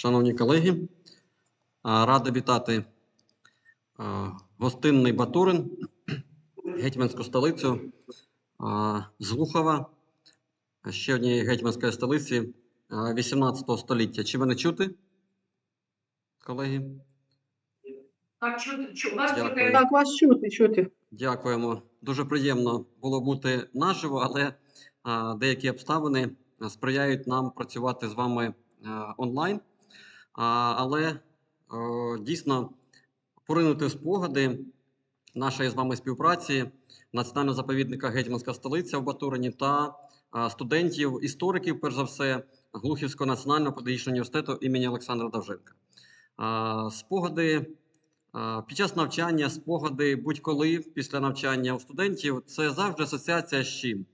Шановні колеги, а, радий вітати гостинний Батурин, гетьманську столицю а, з Глухова, ще однієї гетьманської столиці 18 століття. Чи мене чути, колеги? Так, чути, чу, вас чути. Так, вас чути, чути. Дякуємо. Дуже приємно було бути наживо, але деякі обставини сприяють нам працювати з вами онлайн. Але о, дійсно поринути спогади нашої з вами співпраці Національного заповідника Гетьманська столиця в Батурині та а, студентів, істориків, перш за все, Глухівського національного педагогічного університету імені Олександра Давженка. А, Спогади під час навчання, спогади будь-коли після навчання у студентів це завжди асоціація з чим?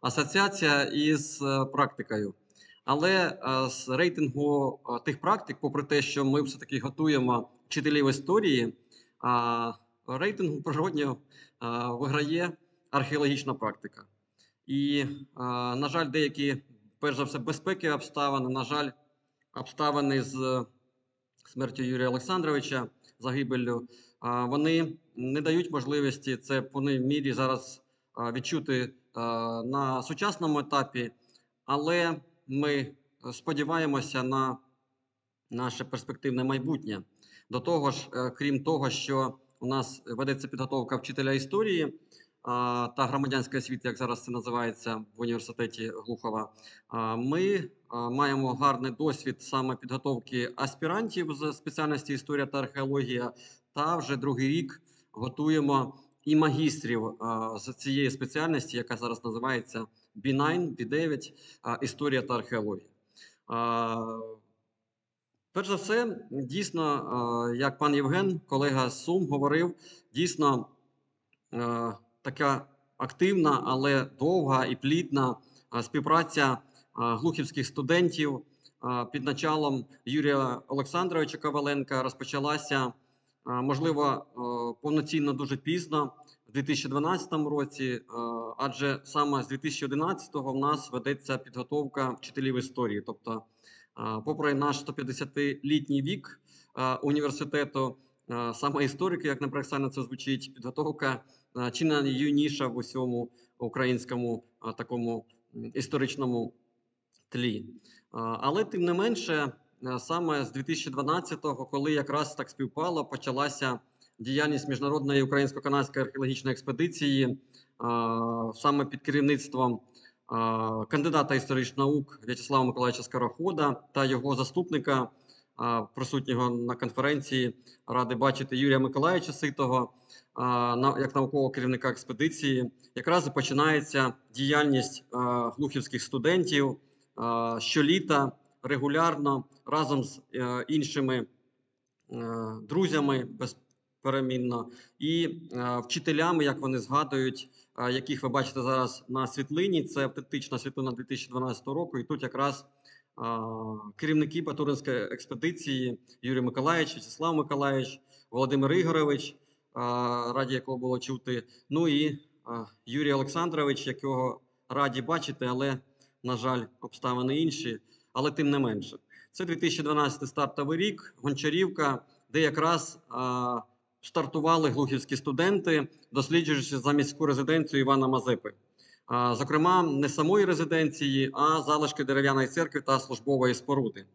Асоціація із е, практикою. Але е, з рейтингу е, тих практик, попри те, що ми все-таки готуємо вчителів історії, а рейтингу природньо е, виграє археологічна практика. І, е, на жаль, деякі, перш за все, безпеки обставини, на жаль, обставини з смертю Юрія Олександровича, загибеллю, вони не дають можливості це повній мірі зараз відчути на сучасному етапі, але ми сподіваємося на наше перспективне майбутнє. До того ж, е, крім того, що у нас ведеться підготовка вчителя історії та громадянської освіти, як зараз це називається в університеті Глухова, ми маємо гарний досвід саме підготовки аспірантів з спеціальності історія та археологія, та вже другий рік готуємо і магістрів з цієї спеціальності, яка зараз називається B9, B9, історія та археологія. Перш за все, дійсно, як пан Євген, колега з Сум, говорив, дійсно така активна, але довга і плідна співпраця глухівських студентів під началом Юрія Олександровича Коваленка розпочалася, можливо, повноцінно дуже пізно, 2012 році, е, адже саме з 2011-го в нас ведеться підготовка вчителів історії. Тобто, попри наш 150-літній вік університету, саме історики, як не парадоксально це звучить, підготовка чи найюніша в усьому українському такому історичному тлі. Але тим не менше, саме з 2012-го, коли якраз так співпало, почалася діяльність міжнародної українсько-канадської археологічної експедиції саме під керівництвом кандидата історичних наук В'ячеслава Миколаївича Скорохода та його заступника, присутнього на конференції, ради бачити Юрія Миколаївича Ситого як наукового керівника експедиції. Якраз і починається діяльність глухівських студентів щоліта регулярно разом з е, іншими е, друзями безперемінно і е, вчителями, як вони згадують, е, яких ви бачите зараз на світлині. Це автентична світлина 2012 року. І тут якраз е, керівники Батуринської експедиції Юрій Миколаївич, Вячеслав Миколаївич, Володимир Ігорович, раді якого було чути. Ну і Юрій Олександрович, якого раді бачити, але, на жаль, обставини інші, але тим не менше. Це 2012 стартовий рік, Гончарівка, де якраз стартували глухівські студенти, досліджуючи за міську резиденцію Івана Мазепи. Зокрема, не самої резиденції, а залишки дерев'яної церкви та службової споруди.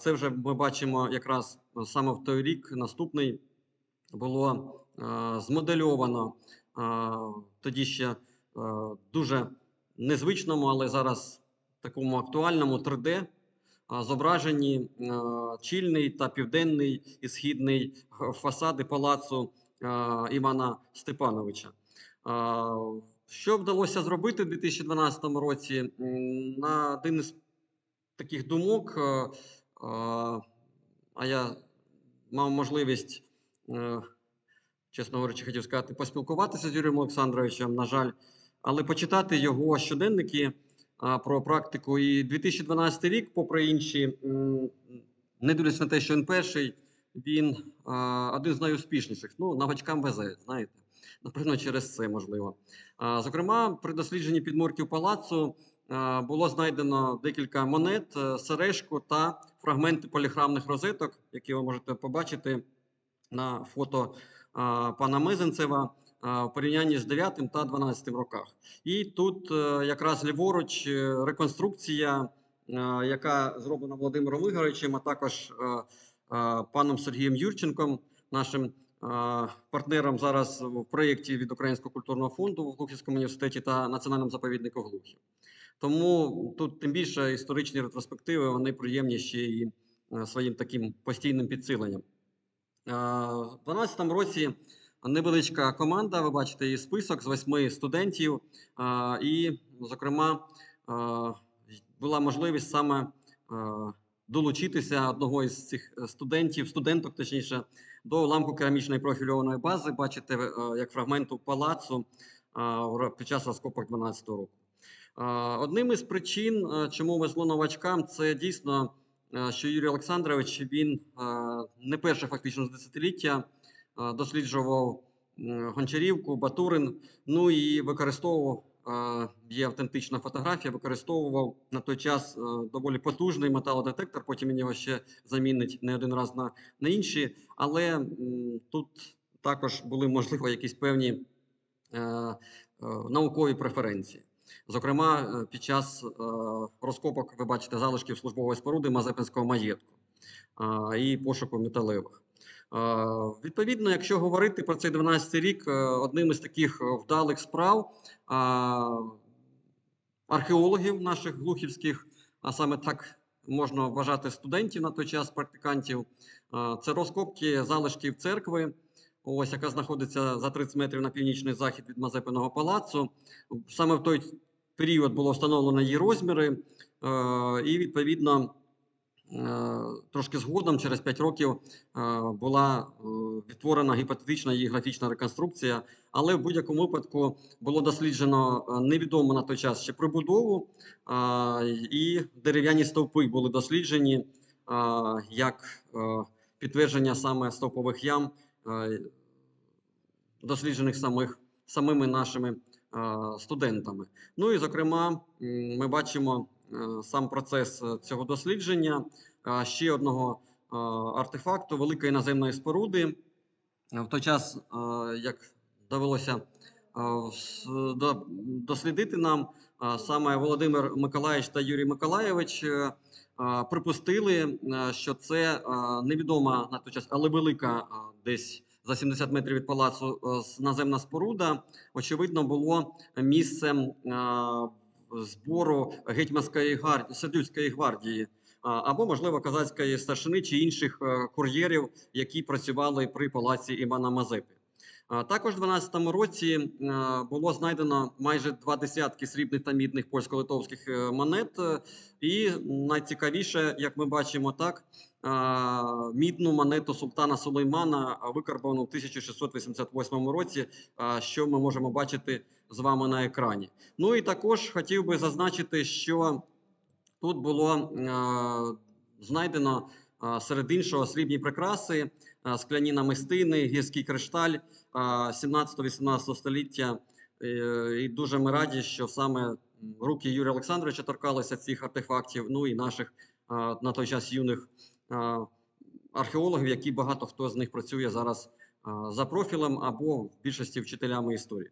Це вже ми бачимо якраз саме в той рік, наступний було змодельовано тоді ще дуже незвичному, але зараз такому актуальному 3D а, зображені чільний та південний і східний фасади палацу Івана Степановича. Що вдалося зробити в 2012 році? На один із таких думок, а, я мав можливість, е, чесно говорячи, хотів сказати, поспілкуватися з Юрієм Олександровичем, на жаль, але почитати його щоденники про практику. І 2012 рік, попри інші, не дивлячись на те, що він перший, він один з найуспішніших. Ну, новачкам везе, знаєте. Напевно, через це можливо. Зокрема, при дослідженні підмурків палацу було знайдено декілька монет, е, сережку та фрагменти поліхрамних розеток, які ви можете побачити на фото пана Мезенцева в порівнянні з 9 та 12 роках. І тут е, якраз ліворуч е, реконструкція, е, яка зроблена Володимиром Ігоровичем, а також е, е, паном Сергієм Юрченком, нашим е, партнером зараз в проєкті від Українського культурного фонду в Глухівському університеті та Національному заповіднику Глухів. Тому тут тим більше історичні ретроспективи вони приємні ще і е, своїм таким постійним підсиленням. Е, В 2012 році невеличка команда, ви бачите її список з восьми студентів, і, зокрема, була можливість саме долучитися одного із цих студентів, студенток, точніше, до ламку керамічної профільованої бази. Бачите, е, як фрагменту палацу під час розкопок 2012 року. Одним із причин, е, чому везло новачкам, це дійсно, е, що Юрій Олександрович він не перше фактично з десятиліття досліджував Гончарівку, Батурин, ну і використовував. е, Є автентична фотографія, використовував на той час е, доволі потужний металодетектор. Потім він його ще замінить не один раз на, на інші. Але тут також були можливо якісь певні е, е, наукові преференції. Зокрема, е, під час е, розкопок ви бачите залишків службової споруди Мазепинського маєтку е, і пошуку металевих. Е, Відповідно, якщо говорити про цей 12 рік, е, одним із таких е, вдалих справ археологів наших глухівських, а саме так можна вважати студентів на той час, практикантів, це розкопки залишків церкви, ось яка знаходиться за 30 метрів на північний захід від Мазепиного палацу. Саме в той період було встановлено її розміри, і відповідно. Е, Трошки згодом, через 5 років, е, була е, відтворена гіпотетична її графічна реконструкція, але в будь-якому випадку було досліджено невідомо на той час ще прибудову, і дерев'яні стовпи були досліджені як підтвердження саме стовпових ям, досліджених самих, самими нашими студентами. Ну і зокрема, ми бачимо сам процес е, цього дослідження е, ще одного е, артефакту великої наземної споруди. Е, В той час, е, як довелося е, дослідити нам, е, саме Володимир Миколаївич та Юрій Миколаєвич е, е, припустили, е, що це е, невідома на той час, але велика е, десь за 70 метрів від палацу е, наземна споруда, очевидно, було місцем е, збору гетьманської гвардії, Сердюцької гвардії, або, можливо, казацької старшини чи інших е, кур'єрів, які працювали при палаці Івана Мазепи. Також у 12-му році е, було знайдено майже два десятки срібних та мідних польсько-литовських е, монет. І найцікавіше, як ми бачимо, так мідну монету султана Сулеймана, викарбовану в 1688 році, що ми можемо бачити з вами на екрані. Ну і також хотів би зазначити, що тут було е, знайдено е, серед іншого срібні прикраси, е, скляні намистини, гірський кришталь е, 17-18 століття. І дуже ми раді, що саме руки Юрія Олександровича торкалися цих артефактів, ну і наших на той час юних археологів, які багато хто з них працює зараз за профілем або в більшості вчителями історії.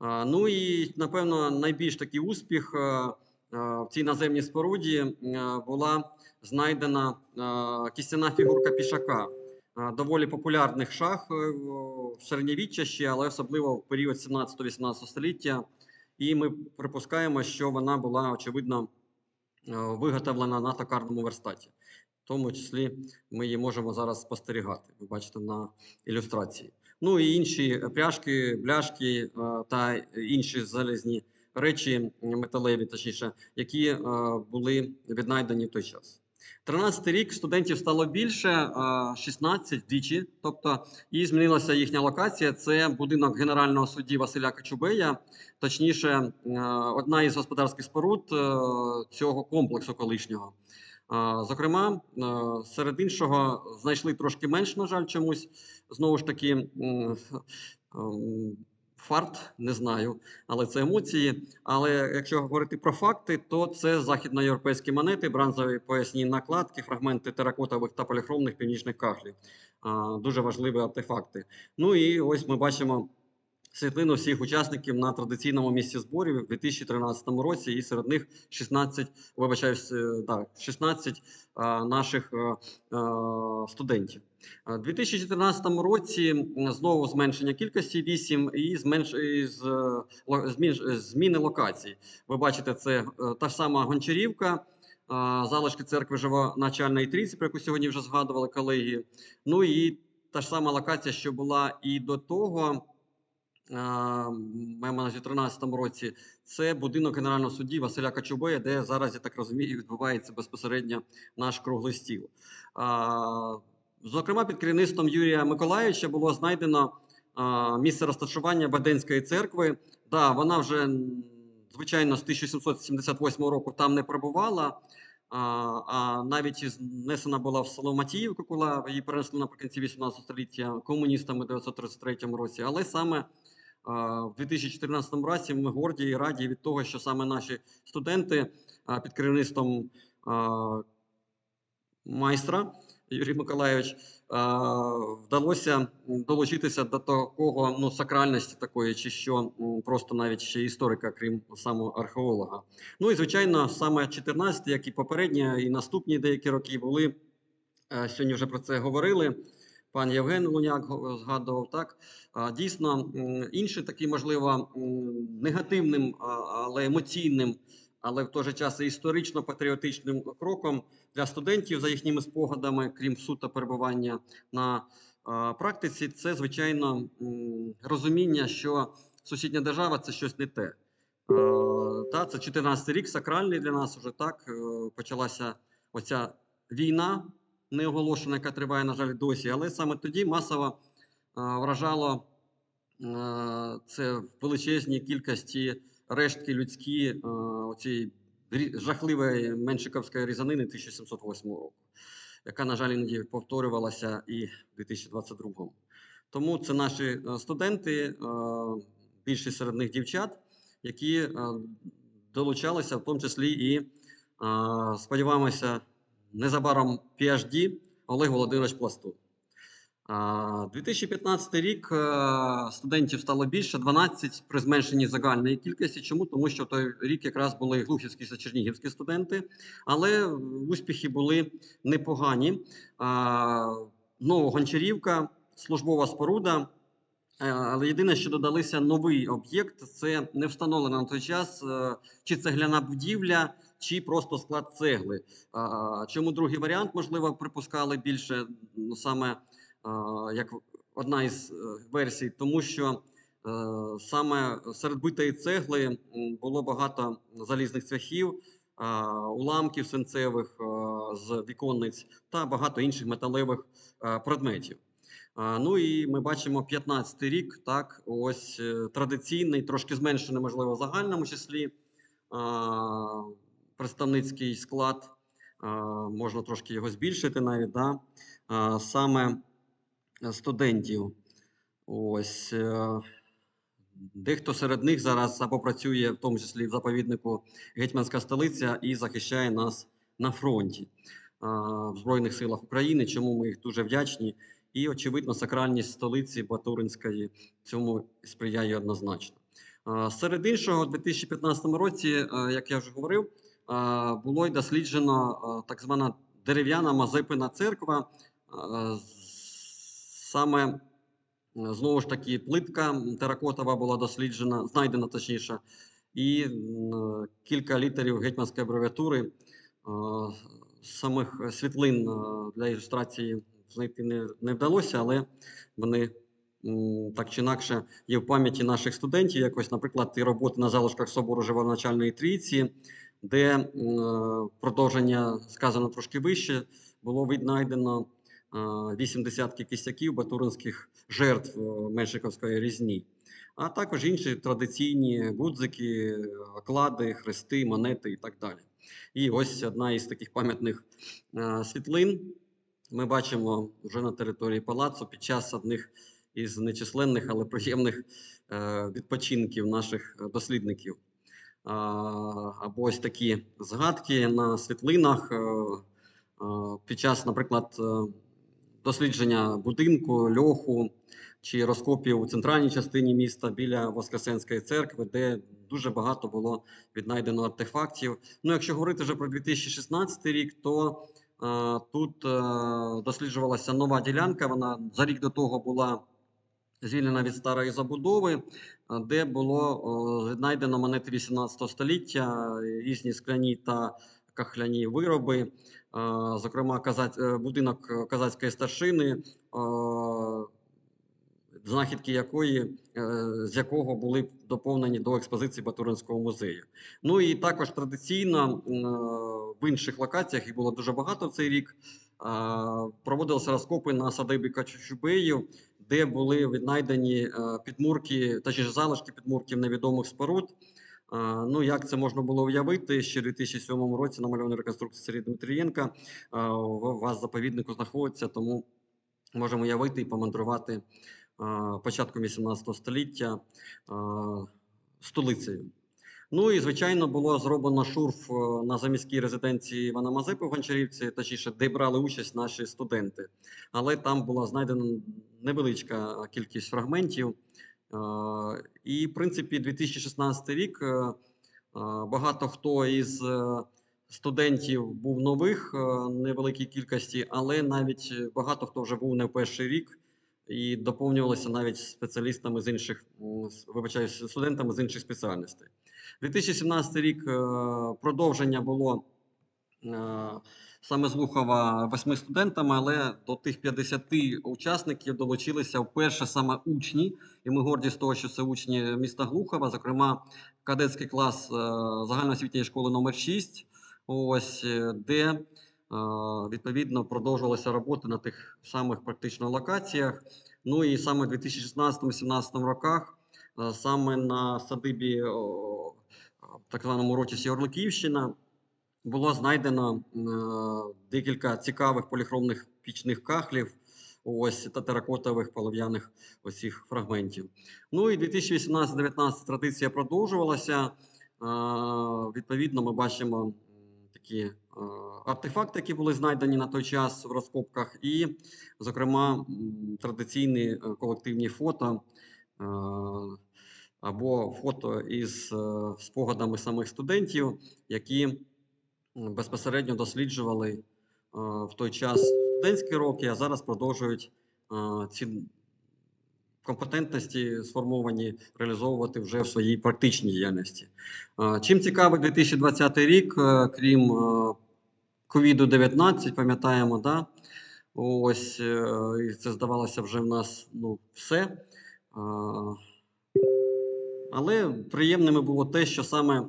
Ну і напевно найбільш такий успіх е, е, в цій наземній споруді е, була знайдена кістяна фігурка пішака, доволі популярних шах в середньовіччя ще, але особливо в період 17-18 століття. І ми припускаємо, що вона була очевидно виготовлена на токарному верстаті. В тому числі ми її можемо зараз спостерігати. Ви бачите на ілюстрації. Ну і інші пряжки, бляшки е, та інші залізні речі металеві, точніше, які е, були віднайдені в той час. 13 рік студентів стало більше, е, 16 вдвічі, тобто і змінилася їхня локація. Це будинок генерального судді Василя Качубея, точніше, е, одна із господарських споруд е, цього комплексу колишнього. Зокрема, серед іншого знайшли трошки менш, на жаль, чомусь. Знову ж таки, фарт, не знаю, але це емоції. Але якщо говорити про факти, то це західноєвропейські монети, бронзові поясні накладки, фрагменти теракотових та поліхромних північних кахлів. Дуже важливі артефакти. Ну і ось ми бачимо світлину всіх учасників на традиційному місці зборів у 2013 році, і серед них 16, вибачаюсь, е, да, 16 наших е, е, студентів. У 2014 році знову зменшення кількості 8 і е, зміни локацій. Ви бачите, це е, та ж сама Гончарівка, залишки церкви Живоначальної Трійці, про яку сьогодні вже згадували колеги. Ну і та ж сама локація, що була і до того. Маємо на 2013 році це будинок генерального судді Василя Качубея, де зараз, я так розумію, відбувається безпосередньо наш круглий стіл. Зокрема, під керівництвом Юрія Миколаївича було знайдено місце розташування Баденської церкви. Да, вона вже, звичайно, з 1778 року там не перебувала, а, навіть знесена була в село Матіївку, коли її перенесли наприкінці 18 століття комуністами в 1933 році. Але саме в 2014 році ми горді і раді від того, що саме наші студенти під керівництвом майстра Юрій Миколайович вдалося долучитися до такого ну, сакральності такої, чи що просто навіть ще історика, крім самого археолога. Ну і звичайно, саме 14, як і попередні, і наступні деякі роки були. е, Сьогодні вже про це говорили. Пан Євген Луняк згадував так. Дійсно, інший такий, можливо, негативним, але емоційним, але в той же час і історично-патріотичним кроком для студентів за їхніми спогадами, крім суто перебування на практиці, це звичайно розуміння, що сусідня держава це щось не те. Та, це 14 рік, сакральний для нас вже так. е, Почалася оця війна неоголошена, яка триває, на жаль, досі. Але саме тоді масово е, вражало е, це в величезній кількості рештки людські е, оцієї рі- жахливої меншиковської різанини 1708 року, яка, на жаль, іноді повторювалася і в 2022. Тому це наші студенти, більшість серед них дівчат, які долучалися, в тому числі і сподіваємося, незабаром PhD Олег Володимирович Пластун. 2015 рік е, студентів стало більше 12 при зменшенні загальної кількості. Чому? Тому що той рік якраз були глухівські та чернігівські студенти, але успіхи були непогані. Знову Гончарівка, службова споруда. Е, Але єдине, що додалися новий об'єкт, це не встановлено на той час е, чи цегляна будівля, чи просто склад цегли. Чому другий варіант, можливо, припускали більше ну, саме як одна із е, версій, тому що е, саме серед битої цегли було багато залізних цвяхів, уламків свинцевих з віконниць та багато інших металевих предметів. Ну і ми бачимо 15-й рік, так, ось е, традиційний, трошки зменшений, можливо, в загальному числі представницький склад, можна трошки його збільшити навіть, да, саме студентів. Ось. е, Дехто серед них зараз або працює, в тому числі в заповіднику Гетьманська столиця, і захищає нас на фронті в Збройних силах України, чому ми їх дуже вдячні. І, очевидно, сакральність столиці Батуринської цьому сприяє однозначно. Серед іншого, у 2015 році, е, як я вже говорив, е, було й досліджено е, так звана дерев'яна Мазепина церква. Е, Саме е, знову ж таки плитка теракотова була досліджена, знайдена точніше, і кілька літерів гетьманської абревіатури. Е, Самих світлин е, для ілюстрації знайти не, не вдалося, але вони так чи інакше є в пам'яті наших студентів. Якось, наприклад, і роботи на залишках собору Живоначальної трійці, де е, продовження сказано трошки вище, було віднайдено е, вісім десятків кістяків батуринських жертв е, Меншиковської різні. А також інші традиційні гудзики, оклади, хрести, монети і так далі. І ось одна із таких пам'ятних е, світлин. Ми бачимо вже на території палацу під час одних із нечисленних, але приємних е, відпочинків наших е, дослідників. Або ось такі згадки на світлинах е, е, під час, наприклад, е, дослідження будинку, льоху чи розкопів у центральній частині міста біля Воскресенської церкви, де дуже багато було віднайдено артефактів. Ну, якщо говорити вже про 2016 рік, то тут досліджувалася нова ділянка. Вона за рік до того була звільнена від старої забудови, е, де було е, знайдено монети 18 століття, е, різні скляні та кахляні вироби, зокрема, будинок казацької старшини. Знахідки якої, з якого були доповнені до експозиції Батуринського музею. Ну і також традиційно в інших локаціях, їх було дуже багато в цей рік, проводилися розкопи на садибі Качубею, де були віднайдені е, підмурки, точніше залишки підмурків невідомих споруд. Е, Ну, як це можна було уявити, ще в 2007 році намальовані реконструкції Сергія Дмитрієнка е, у вас заповіднику знаходиться, тому можемо уявити і помандрувати початком 18 століття столицею. Ну і звичайно було зроблено шурф е, на заміській резиденції Івана Мазепи в Гончарівці, точніше, де брали участь наші студенти. Але там була знайдена невеличка кількість фрагментів. Е, І, в принципі, 2016 рік е, багато хто із студентів був нових невеликій кількості, але навіть багато хто вже був не в перший рік і доповнювалися навіть спеціалістами з інших, м, вибачаюсь, студентами з інших спеціальностей. 2017 рік е, продовження було е, саме з Лухова восьми студентами, але до тих 50 учасників долучилися вперше саме учні, і ми горді з того, що це учні міста Глухова, зокрема кадетський клас е, загальноосвітньої школи номер 6 ось де відповідно продовжувалися роботи на тих самих практично локаціях. Ну і саме в 2016-2017 роках, саме на садибі так званому ротісі Орликівщина, було знайдено е, декілька цікавих поліхромних пічних кахлів. Ось та теракотових полов'яних оцих фрагментів. Ну і 2018-19 традиція продовжувалася. Е, Відповідно, ми бачимо такі е, артефакти, які були знайдені на той час в розкопках, і, зокрема, традиційні колективні фото або фото із е, спогадами самих студентів, які безпосередньо досліджували е, в той час студентські роки, а зараз продовжують е, ці компетентності сформовані реалізовувати вже в своїй практичній діяльності. Чим цікавий 2020 рік, крім ковіду-19, пам'ятаємо, да? Ось це здавалося вже в нас ну, все. Але приємними було те, що саме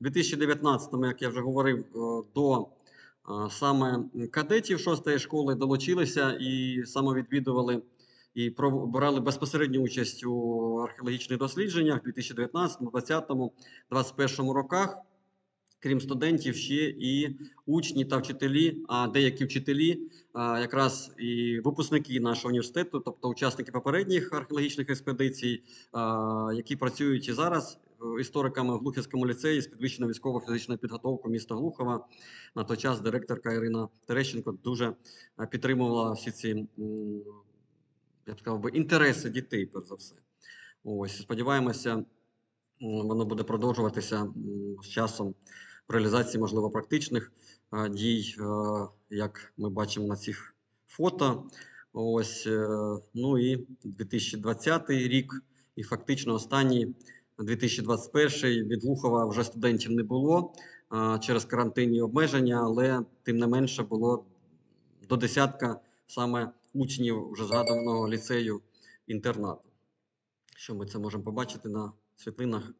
в 2019-му, як я вже говорив, е, до е, саме кадетів шостої школи долучилися і самовідвідували і брали безпосередню участь у археологічних дослідженнях в 2019, 2020, 2021 роках. Крім студентів, ще і учні та вчителі, а деякі вчителі, якраз і випускники нашого університету, тобто учасники попередніх археологічних експедицій, які працюють і зараз істориками в Глухівському ліцеї з підвищеною військово-фізичною підготовкою міста Глухова. На той час директорка Ірина Терещенко дуже підтримувала всі ці я б сказав би, інтереси дітей, перш за все. Ось сподіваємося, воно буде продовжуватися з часом реалізації, можливо, практичних е, дій, е, як ми бачимо на цих фото. Ось, е, ну і 2020 рік, і фактично останній 2021 від Глухова вже студентів не було через карантинні обмеження, але тим не менше було до десятка саме учнів вже згаданого ліцею інтернату. Що ми це можемо побачити на світлинах.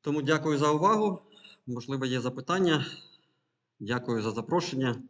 Тому дякую за увагу. Можливо, є запитання. Дякую за запрошення.